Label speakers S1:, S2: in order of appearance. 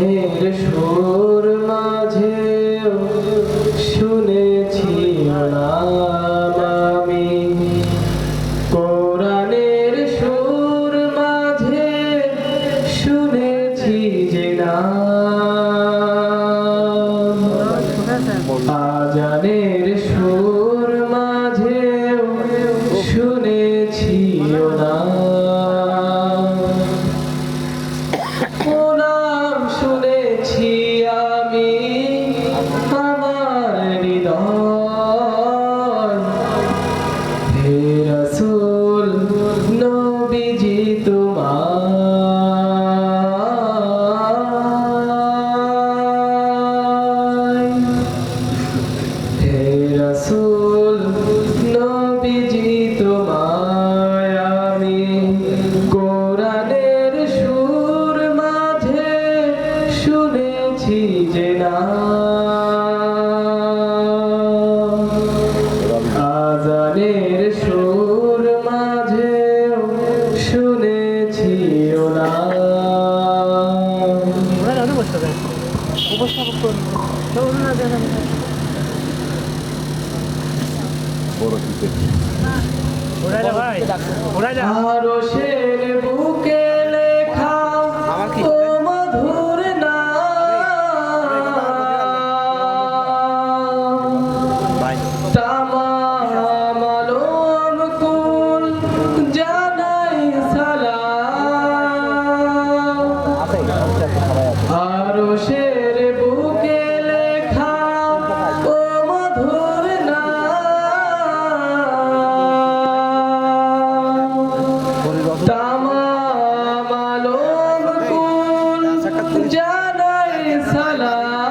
S1: আজানের সুর মাঝে শুনেছি নাম আমি। কোরআনের সুর মাঝে শুনেছি যে নাম। আজানের আজানের সুর মাঝে শুনেছি
S2: ওরা। উপস্থাপক করুন ওনারা জানেন ওরা ভাই ওরা যা
S1: আরও শের শের বুকে লেখা ও মধুর নাম। তামাম কুল জানাই সালাম।